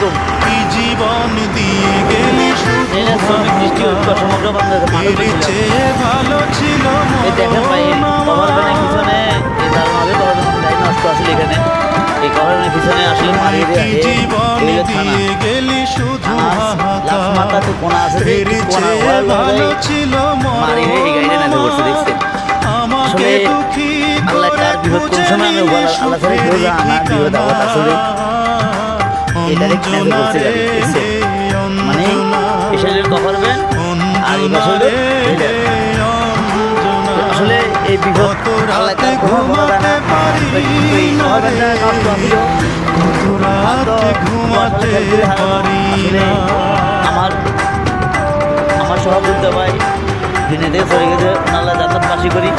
এরকম কি জীবন দিয়ে গেলি ভালো ছিল দেখেন ভাই কভার ভ্যানের পিছনে। তার মাঝে কভার লাইন আসলে এখানে। এই কভার আসলে মারি থানা। মাথা তো কোনা আছে ভালো ছিল মারি এই গাড়িটা দেখছেন? আসলে আল্লাহ করে বিপদ কোন সময় আমি আল্লাহ ছাড়া কেউ জানে বিপদ আপদ আসলে। এটারে কিনে করছে যাবে মানে এসে কভার ভ্যান আর এই হেডার। আসলে এই বিপদ আল্লাহ কার কোনো বলা যায় না এই কভার ভ্যানটা নষ্ট আসলে ঘুমাতে পারি আমার আমার সহযোগিতা ভাই দিনে থেকে চলে গেছে নাল্লা যাতায়াত বাসি করি।